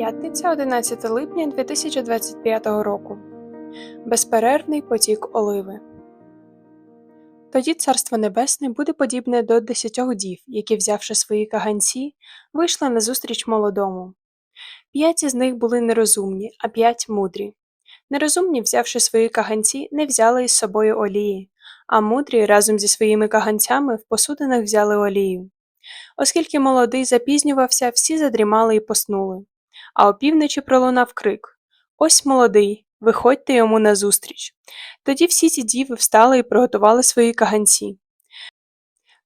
П'ятниця 11 липня 2025 року. Безперервний потік оливи. Тоді Царство Небесне буде подібне до десятьох дів, які, взявши свої каганці, вийшли назустріч молодому. П'ять із них були нерозумні, а п'ять мудрі. Нерозумні, взявши свої каганці, не взяли із собою олії, а мудрі разом зі своїми каганцями в посудинах взяли олію. Оскільки молодий запізнювався, всі задрімали і поснули. А опівночі пролунав крик Ось молодий, виходьте йому назустріч. Тоді всі ці діви встали і приготували свої каганці.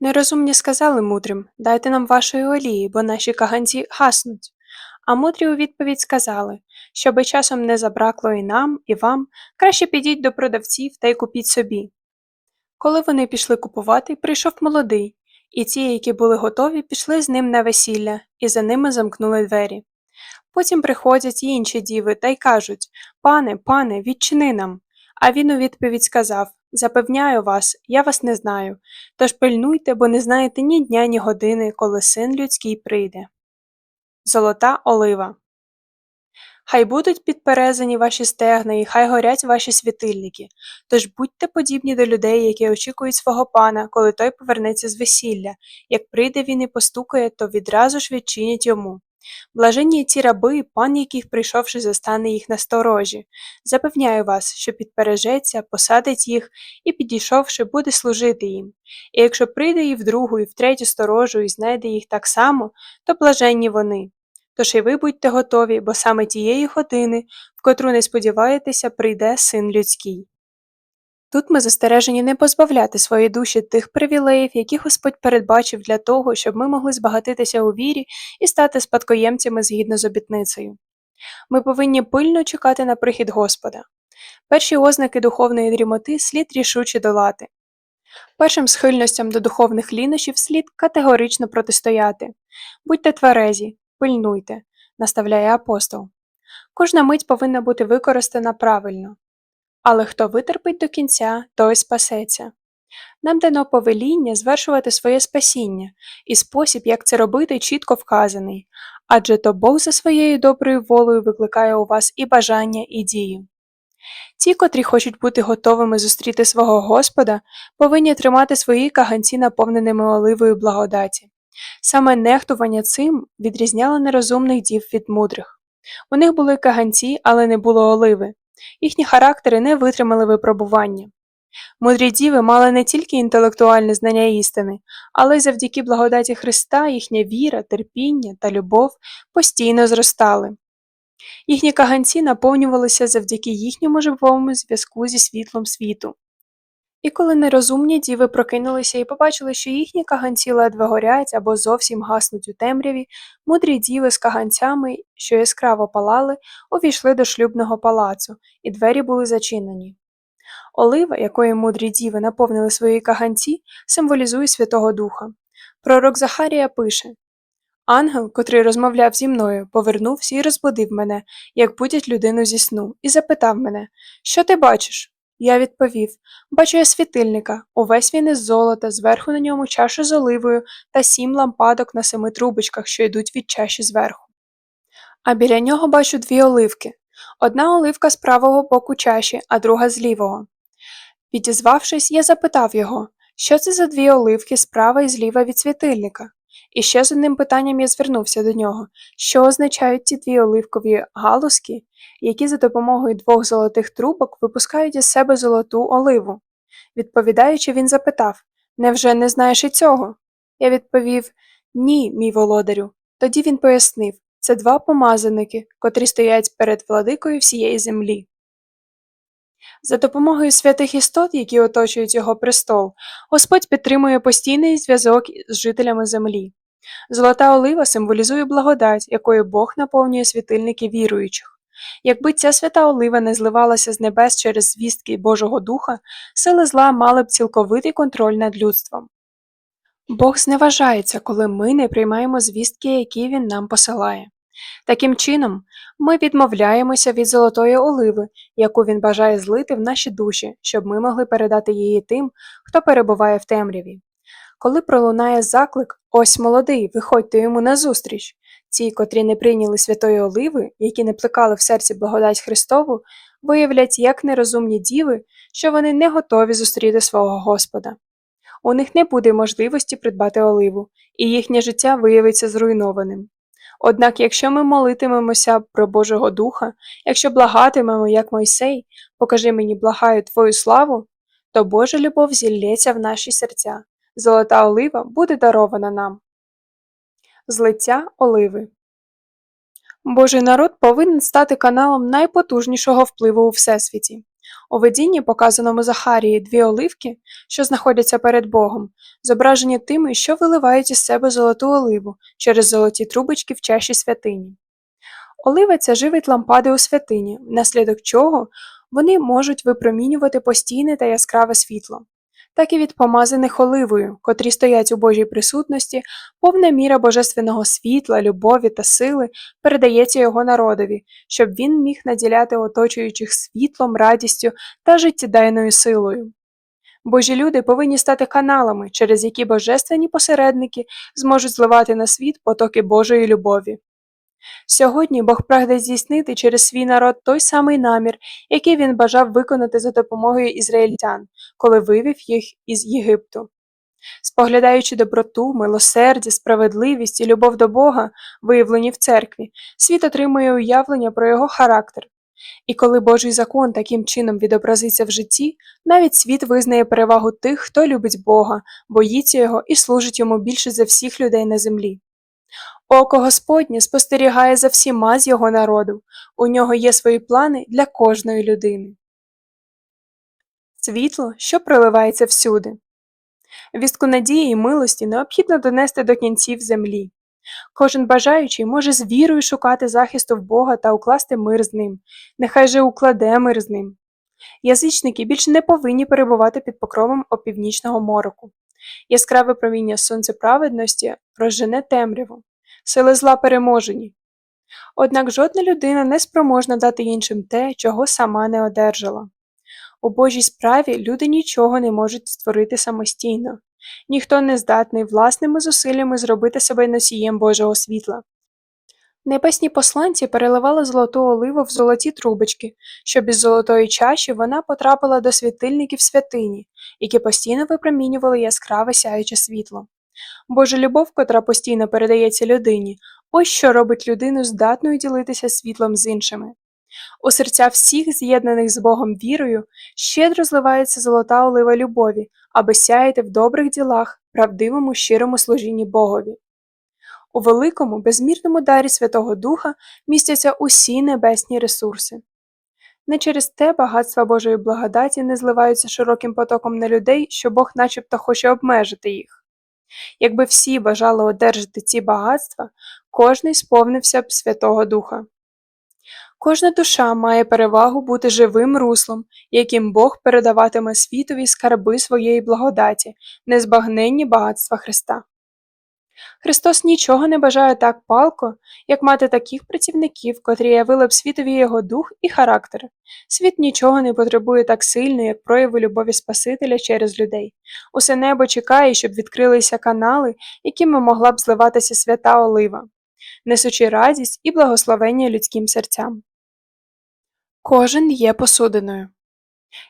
Нерозумні сказали мудрим Дайте нам вашої олії, бо наші каганці гаснуть. А мудрі у відповідь сказали, щоби часом не забракло і нам, і вам, краще підіть до продавців та й купіть собі. Коли вони пішли купувати, прийшов молодий, і ті, які були готові, пішли з ним на весілля, і за ними замкнули двері. Потім приходять інші діви та й кажуть Пане, пане, відчини нам. А він у відповідь сказав Запевняю вас, я вас не знаю. Тож пильнуйте, бо не знаєте ні дня, ні години, коли син людський прийде. Золота олива. Хай будуть підперезані ваші стегна, і хай горять ваші світильники. Тож будьте подібні до людей, які очікують свого пана, коли той повернеться з весілля. Як прийде він і постукає, то відразу ж відчинять йому. Блаженні ті раби, пан яких, прийшовши, застане їх на сторожі. Запевняю вас, що підпережеться, посадить їх і, підійшовши, буде служити їм. І якщо прийде і в другу, і в третю сторожу, і знайде їх так само, то блаженні вони. Тож і ви будьте готові, бо саме тієї години, в котру не сподіваєтеся, прийде син людський. Тут ми застережені не позбавляти свої душі тих привілеїв, які Господь передбачив для того, щоб ми могли збагатитися у вірі і стати спадкоємцями згідно з обітницею. Ми повинні пильно чекати на прихід Господа. Перші ознаки духовної дрімоти слід рішуче долати. Першим схильностям до духовних лінощів слід категорично протистояти. Будьте тверезі, пильнуйте, наставляє апостол. Кожна мить повинна бути використана правильно. Але хто витерпить до кінця, той спасеться. Нам дано повеління звершувати своє спасіння, і спосіб, як це робити, чітко вказаний, адже то Бог за своєю доброю волею викликає у вас і бажання, і дію. Ті, котрі хочуть бути готовими зустріти свого Господа, повинні тримати свої каганці наповненими оливою благодаті. Саме нехтування цим відрізняло нерозумних дів від мудрих. У них були каганці, але не було оливи. Їхні характери не витримали випробування. Мудрі діви мали не тільки інтелектуальне знання істини, але й завдяки благодаті Христа їхня віра, терпіння та любов постійно зростали. Їхні каганці наповнювалися завдяки їхньому живому зв'язку зі світлом світу. І коли нерозумні діви прокинулися і побачили, що їхні каганці ледве горять або зовсім гаснуть у темряві, мудрі діви з каганцями, що яскраво палали, увійшли до шлюбного палацу, і двері були зачинені. Олива, якої мудрі діви наповнили свої каганці, символізує Святого Духа. Пророк Захарія пише Ангел, котрий розмовляв зі мною, повернувся і розбудив мене, як будять людину зі сну, і запитав мене Що ти бачиш? Я відповів Бачу я світильника, увесь він із золота, зверху на ньому чаша з оливою та сім лампадок на семи трубочках, що йдуть від чаші зверху. А біля нього бачу дві оливки одна оливка з правого боку чаші, а друга з лівого. Підізвавшись, я запитав його, що це за дві оливки справа і зліва від світильника. І ще з одним питанням я звернувся до нього, що означають ті дві оливкові галузки, які за допомогою двох золотих трубок випускають із себе золоту оливу. Відповідаючи, він запитав Невже не знаєш і цього? Я відповів Ні, мій володарю. Тоді він пояснив це два помазаники, котрі стоять перед владикою всієї землі. За допомогою святих істот, які оточують його престол, Господь підтримує постійний зв'язок з жителями землі. Золота олива символізує благодать, якою Бог наповнює світильники віруючих. Якби ця свята олива не зливалася з небес через звістки Божого Духа, сили зла мали б цілковитий контроль над людством. Бог зневажається, коли ми не приймаємо звістки, які Він нам посилає. Таким чином, ми відмовляємося від золотої оливи, яку він бажає злити в наші душі, щоб ми могли передати її тим, хто перебуває в темряві. Коли пролунає заклик Ось молодий, виходьте йому назустріч, Ті, котрі не прийняли святої оливи, які не плекали в серці благодать Христову, виявлять як нерозумні діви, що вони не готові зустріти свого Господа. У них не буде можливості придбати оливу, і їхнє життя виявиться зруйнованим. Однак, якщо ми молитимемося про Божого Духа, якщо благатимемо, як Мойсей, покажи мені благаю Твою славу, то Божа любов зіллється в наші серця, золота олива буде дарована нам. Злиття оливи Божий народ повинен стати каналом найпотужнішого впливу у Всесвіті. У видінні, показаному Захарії, дві оливки, що знаходяться перед Богом, зображені тими, що виливають із себе золоту оливу через золоті трубочки в чаші святині. Олива ця живить лампади у святині, внаслідок чого вони можуть випромінювати постійне та яскраве світло. Так і від помазаних оливою, котрі стоять у Божій присутності, повна міра божественного світла, любові та сили передається його народові, щоб він міг наділяти оточуючих світлом, радістю та життєдайною силою. Божі люди повинні стати каналами, через які божественні посередники зможуть зливати на світ потоки Божої любові. Сьогодні Бог прагне здійснити через свій народ той самий намір, який він бажав виконати за допомогою ізраїльтян, коли вивів їх із Єгипту. Споглядаючи доброту, милосердя, справедливість і любов до Бога, виявлені в церкві, світ отримує уявлення про його характер. І коли Божий закон таким чином відобразиться в житті, навіть світ визнає перевагу тих, хто любить Бога, боїться його і служить йому більше за всіх людей на землі. Око Господнє спостерігає за всіма з його народу, у нього є свої плани для кожної людини. Світло, що проливається всюди. Вістку надії і милості необхідно донести до кінців землі. Кожен бажаючий може з вірою шукати захисту в Бога та укласти мир з ним, нехай же укладе мир з ним. Язичники більше не повинні перебувати під покровом опівнічного мороку. Яскраве проміння сонцеправедності розжене темряву, сили зла переможені. Однак жодна людина не спроможна дати іншим те, чого сама не одержала. У Божій справі люди нічого не можуть створити самостійно, ніхто не здатний власними зусиллями зробити себе носієм Божого світла. Небесні посланці переливали золоту оливу в золоті трубочки, щоб із золотої чаші вона потрапила до світильників святині, які постійно випромінювали яскраве сяюче світло. Божа любов, котра постійно передається людині, ось що робить людину здатною ділитися світлом з іншими. У серця всіх, з'єднаних з Богом вірою, щедро зливається золота олива любові, аби сяяти в добрих ділах, правдивому щирому служінні Богові. У великому, безмірному дарі Святого Духа містяться усі небесні ресурси. Не через те багатства Божої благодаті не зливаються широким потоком на людей, що Бог начебто хоче обмежити їх. Якби всі бажали одержати ці багатства, кожний сповнився б Святого Духа. Кожна душа має перевагу бути живим руслом, яким Бог передаватиме світові скарби своєї благодаті, незбагненні багатства Христа. Христос нічого не бажає так палко, як мати таких працівників, котрі явили б світові його дух і характер. Світ нічого не потребує так сильно, як прояви любові Спасителя через людей. Усе небо чекає, щоб відкрилися канали, якими могла б зливатися свята олива, несучи радість і благословення людським серцям. Кожен є посудиною.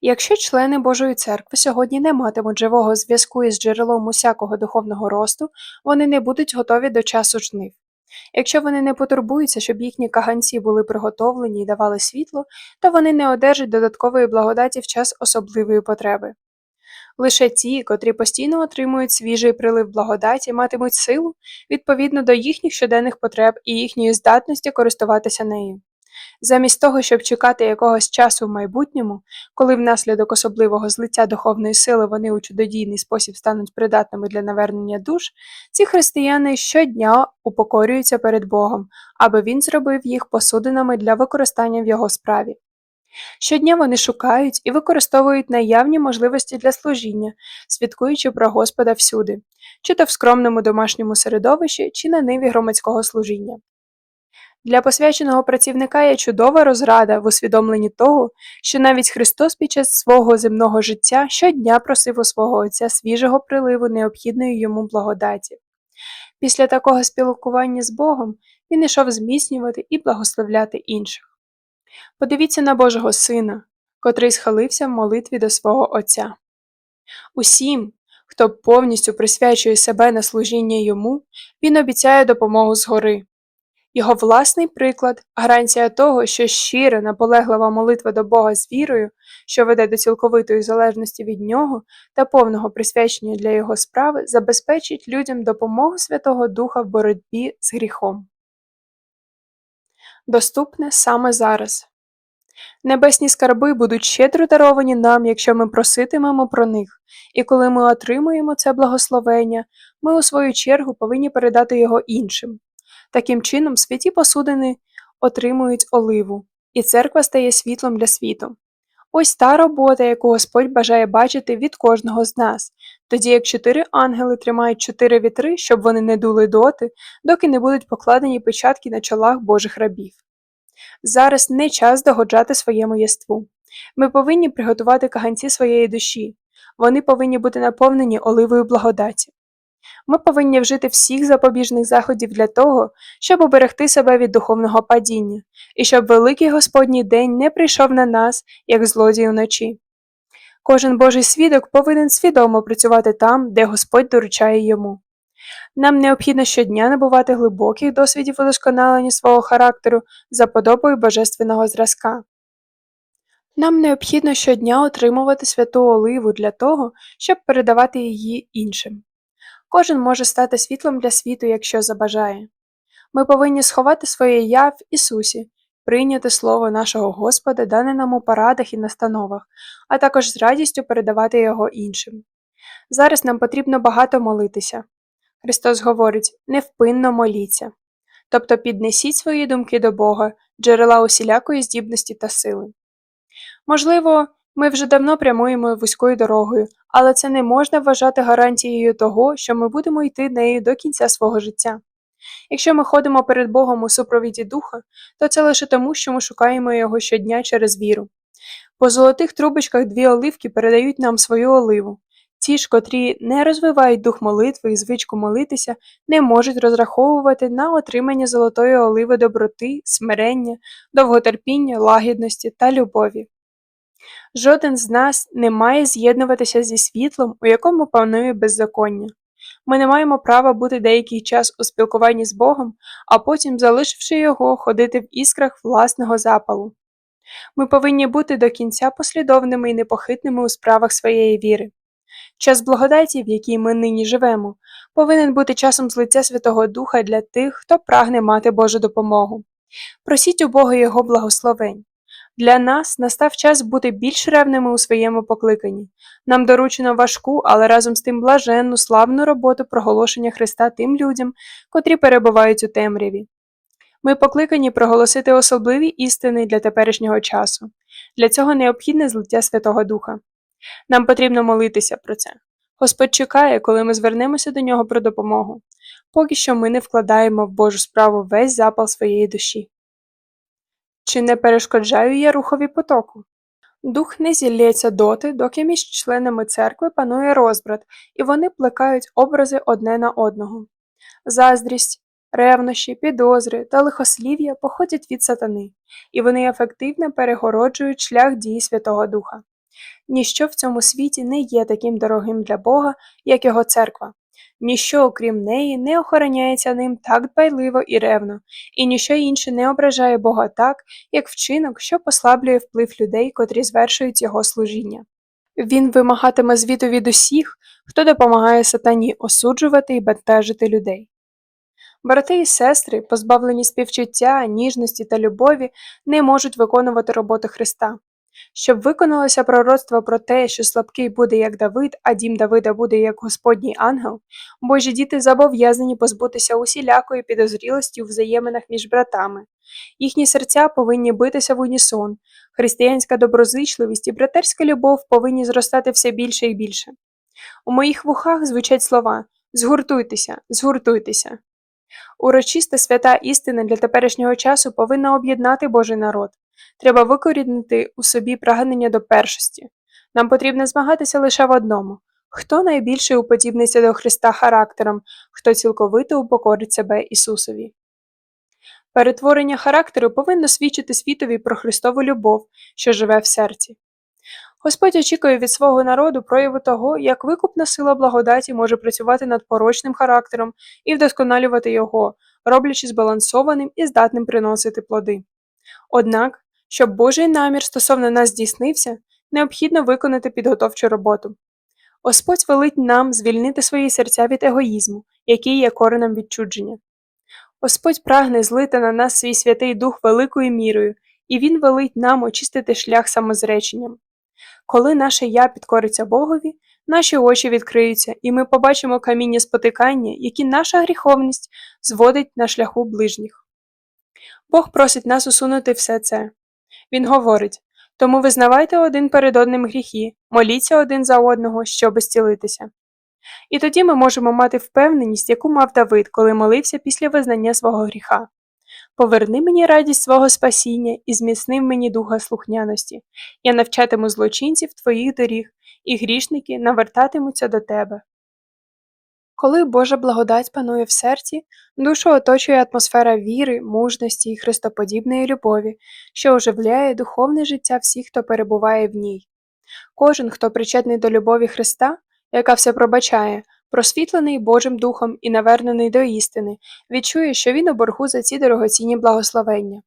Якщо члени Божої церкви сьогодні не матимуть живого зв'язку із джерелом усякого духовного росту, вони не будуть готові до часу жнив. Якщо вони не потурбуються, щоб їхні каганці були приготовлені і давали світло, то вони не одержать додаткової благодаті в час особливої потреби. Лише ті, котрі постійно отримують свіжий прилив благодаті, матимуть силу відповідно до їхніх щоденних потреб і їхньої здатності користуватися нею. Замість того, щоб чекати якогось часу в майбутньому, коли внаслідок особливого злиття духовної сили вони у чудодійний спосіб стануть придатними для навернення душ, ці християни щодня упокорюються перед Богом, аби він зробив їх посудинами для використання в його справі. Щодня вони шукають і використовують наявні можливості для служіння, свідкуючи про Господа всюди, чи то в скромному домашньому середовищі, чи на ниві громадського служіння. Для посвяченого працівника є чудова розрада в усвідомленні того, що навіть Христос під час свого земного життя щодня просив у свого Отця свіжого приливу необхідної йому благодаті. Після такого спілкування з Богом він ішов зміцнювати і благословляти інших. Подивіться на Божого Сина, котрий схилився в молитві до свого Отця. Усім, хто повністю присвячує себе на служіння йому, він обіцяє допомогу згори. Його власний приклад гарантія того, що щира, наполеглива молитва до Бога з вірою, що веде до цілковитої залежності від нього та повного присвячення для його справи, забезпечить людям допомогу Святого Духа в боротьбі з гріхом. Доступне саме зараз. Небесні скарби будуть щедро даровані нам, якщо ми проситимемо про них, і коли ми отримуємо це благословення, ми у свою чергу повинні передати його іншим. Таким чином, святі посудини отримують оливу, і церква стає світлом для світу. Ось та робота, яку Господь бажає бачити від кожного з нас, тоді як чотири ангели тримають чотири вітри, щоб вони не дули доти, доки не будуть покладені печатки на чолах Божих рабів. Зараз не час догоджати своєму єству. Ми повинні приготувати каганці своєї душі, вони повинні бути наповнені оливою благодаті. Ми повинні вжити всіх запобіжних заходів для того, щоб оберегти себе від духовного падіння, і щоб великий Господній день не прийшов на нас, як злодій уночі. Кожен Божий свідок повинен свідомо працювати там, де Господь доручає йому. Нам необхідно щодня набувати глибоких досвідів удосконалення свого характеру за подобою божественного зразка. Нам необхідно щодня отримувати святу оливу для того, щоб передавати її іншим. Кожен може стати світлом для світу, якщо забажає. Ми повинні сховати своє я в Ісусі, прийняти Слово нашого Господа, дане нам у порадах і настановах, а також з радістю передавати його іншим. Зараз нам потрібно багато молитися. Христос говорить невпинно моліться, тобто піднесіть свої думки до Бога, джерела усілякої здібності та сили. Можливо, ми вже давно прямуємо вузькою дорогою, але це не можна вважати гарантією того, що ми будемо йти нею до кінця свого життя. Якщо ми ходимо перед Богом у супровіді Духа, то це лише тому, що ми шукаємо Його щодня через віру. По золотих трубочках дві оливки передають нам свою оливу. Ті ж, котрі не розвивають дух молитви і звичку молитися, не можуть розраховувати на отримання золотої оливи доброти, смирення, довготерпіння, лагідності та любові. Жоден з нас не має з'єднуватися зі світлом, у якому панує беззаконня. Ми не маємо права бути деякий час у спілкуванні з Богом, а потім, залишивши його, ходити в іскрах власного запалу. Ми повинні бути до кінця послідовними і непохитними у справах своєї віри. Час благодаті, в якій ми нині живемо, повинен бути часом злиття Святого Духа для тих, хто прагне мати Божу допомогу. Просіть у Бога Його благословень. Для нас настав час бути більш ревними у своєму покликанні. Нам доручено важку, але разом з тим блаженну, славну роботу проголошення Христа тим людям, котрі перебувають у темряві. Ми покликані проголосити особливі істини для теперішнього часу. Для цього необхідне злиття Святого Духа. Нам потрібно молитися про це. Господь чекає, коли ми звернемося до нього про допомогу. Поки що ми не вкладаємо в Божу справу весь запал своєї душі. Чи не перешкоджаю я рухові потоку? Дух не зілється доти, доки між членами церкви панує розбрат, і вони плекають образи одне на одного. Заздрість, ревнощі, підозри та лихослів'я походять від сатани, і вони ефективно перегороджують шлях дії Святого Духа. Ніщо в цьому світі не є таким дорогим для Бога, як його церква. Ніщо, окрім неї, не охороняється ним так дбайливо і ревно, і ніщо інше не ображає Бога так, як вчинок, що послаблює вплив людей, котрі звершують його служіння. Він вимагатиме звіту від усіх, хто допомагає сатані осуджувати і бентежити людей. Брати і сестри, позбавлені співчуття, ніжності та любові, не можуть виконувати роботу Христа. Щоб виконалося пророцтво про те, що слабкий буде як Давид, а дім Давида буде як Господній ангел, Божі діти зобов'язані позбутися усілякої підозрілості у взаєминах між братами. Їхні серця повинні битися в унісон, християнська доброзичливість і братерська любов повинні зростати все більше і більше. У моїх вухах звучать слова згуртуйтеся, згуртуйтеся. Урочиста свята істина для теперішнього часу повинна об'єднати Божий народ. Треба викорінити у собі прагнення до першості. Нам потрібно змагатися лише в одному Хто найбільше уподібниться до Христа характером, хто цілковито упокорить себе Ісусові? Перетворення характеру повинно свідчити світові про Христову любов, що живе в серці. Господь очікує від свого народу прояву того, як викупна сила благодаті може працювати над порочним характером і вдосконалювати його, роблячи збалансованим і здатним приносити плоди. Однак, щоб Божий намір стосовно нас здійснився, необхідно виконати підготовчу роботу. Господь велить нам звільнити свої серця від егоїзму, який є коренем відчудження. Господь прагне злити на нас свій святий Дух великою мірою, і Він велить нам очистити шлях самозреченням. Коли наше я підкориться Богові, наші очі відкриються, і ми побачимо каміння спотикання, які наша гріховність зводить на шляху ближніх. Бог просить нас усунути все це. Він говорить тому визнавайте один перед одним гріхи, моліться один за одного, щоб зцілитися. І тоді ми можемо мати впевненість, яку мав Давид, коли молився після визнання свого гріха. Поверни мені радість свого спасіння і зміцни мені духа слухняності. Я навчатиму злочинців твоїх доріг, і грішники навертатимуться до тебе. Коли Божа благодать панує в серці, душу оточує атмосфера віри, мужності і христоподібної любові, що оживляє духовне життя всіх, хто перебуває в ній. Кожен, хто причетний до любові Христа, яка все пробачає, просвітлений Божим Духом і навернений до істини, відчує, що він у боргу за ці дорогоцінні благословення.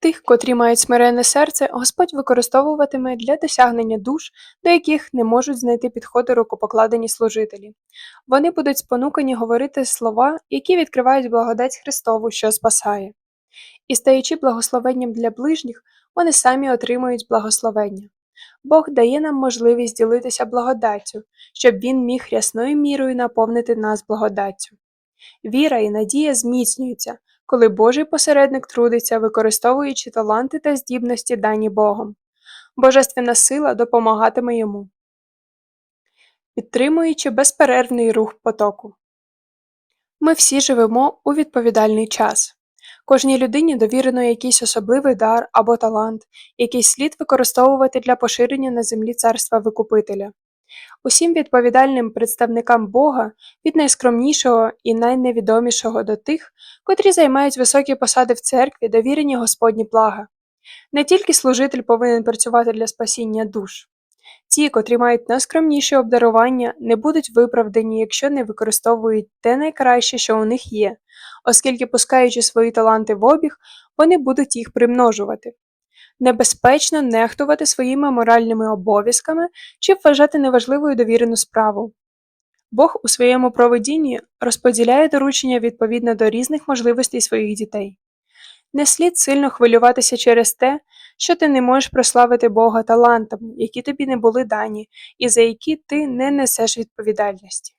Тих, котрі мають смирене серце, Господь використовуватиме для досягнення душ, до яких не можуть знайти підходи рукопокладені служителі. Вони будуть спонукані говорити слова, які відкривають благодать Христову, що спасає. І стаючи благословенням для ближніх, вони самі отримують благословення. Бог дає нам можливість ділитися благодаттю, щоб Він міг рясною мірою наповнити нас благодаттю. Віра і надія зміцнюються, коли Божий посередник трудиться, використовуючи таланти та здібності, дані Богом. Божественна сила допомагатиме йому, підтримуючи безперервний рух потоку. Ми всі живемо у відповідальний час. Кожній людині довірено якийсь особливий дар або талант, який слід використовувати для поширення на землі царства Викупителя. Усім відповідальним представникам Бога, від найскромнішого і найневідомішого до тих, котрі займають високі посади в церкві, довірені Господні блага. Не тільки служитель повинен працювати для спасіння душ. Ті, котрі мають найскромніше обдарування, не будуть виправдані, якщо не використовують те найкраще, що у них є, оскільки, пускаючи свої таланти в обіг, вони будуть їх примножувати. Небезпечно нехтувати своїми моральними обов'язками чи вважати неважливою довірену справу. Бог у своєму проведінні розподіляє доручення відповідно до різних можливостей своїх дітей. Не слід сильно хвилюватися через те, що ти не можеш прославити Бога талантами, які тобі не були дані, і за які ти не несеш відповідальності.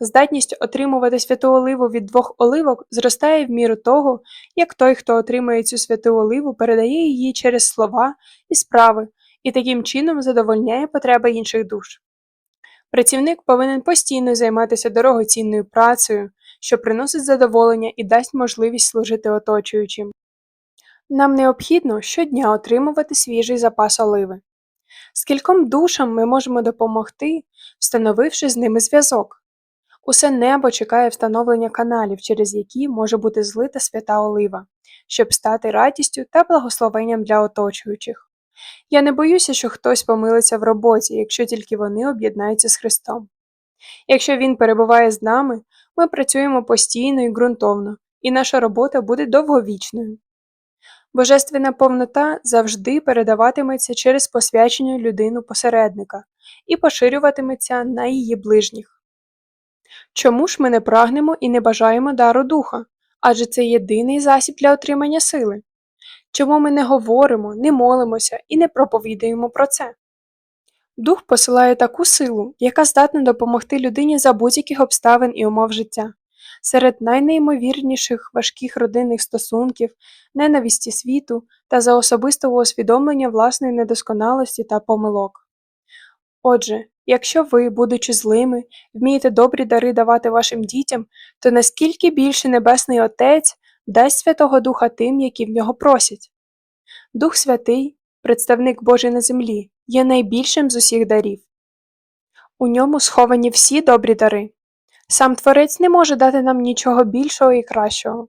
Здатність отримувати святу оливу від двох оливок зростає в міру того, як той, хто отримує цю святу оливу, передає її через слова і справи і таким чином задовольняє потреби інших душ. Працівник повинен постійно займатися дорогоцінною працею, що приносить задоволення і дасть можливість служити оточуючим. Нам необхідно щодня отримувати свіжий запас оливи. Скільком душам ми можемо допомогти, встановивши з ними зв'язок. Усе небо чекає встановлення каналів, через які може бути злита свята олива, щоб стати радістю та благословенням для оточуючих. Я не боюся, що хтось помилиться в роботі, якщо тільки вони об'єднаються з Христом. Якщо Він перебуває з нами, ми працюємо постійно і ґрунтовно, і наша робота буде довговічною. Божественна повнота завжди передаватиметься через посвячення людину посередника і поширюватиметься на її ближніх. Чому ж ми не прагнемо і не бажаємо дару духа, адже це єдиний засіб для отримання сили? Чому ми не говоримо, не молимося і не проповідуємо про це? Дух посилає таку силу, яка здатна допомогти людині за будь-яких обставин і умов життя. Серед найнеймовірніших важких родинних стосунків, ненависті світу та за особистого усвідомлення власної недосконалості та помилок. Отже, якщо ви, будучи злими, вмієте добрі дари давати вашим дітям, то наскільки більше Небесний Отець дасть Святого Духа тим, які в нього просять? Дух Святий, представник Божий на землі, є найбільшим з усіх дарів. У ньому сховані всі добрі дари. Сам Творець не може дати нам нічого більшого і кращого.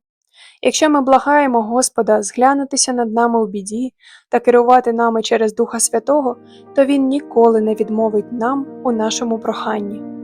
Якщо ми благаємо Господа зглянутися над нами у біді та керувати нами через Духа Святого, то Він ніколи не відмовить нам у нашому проханні.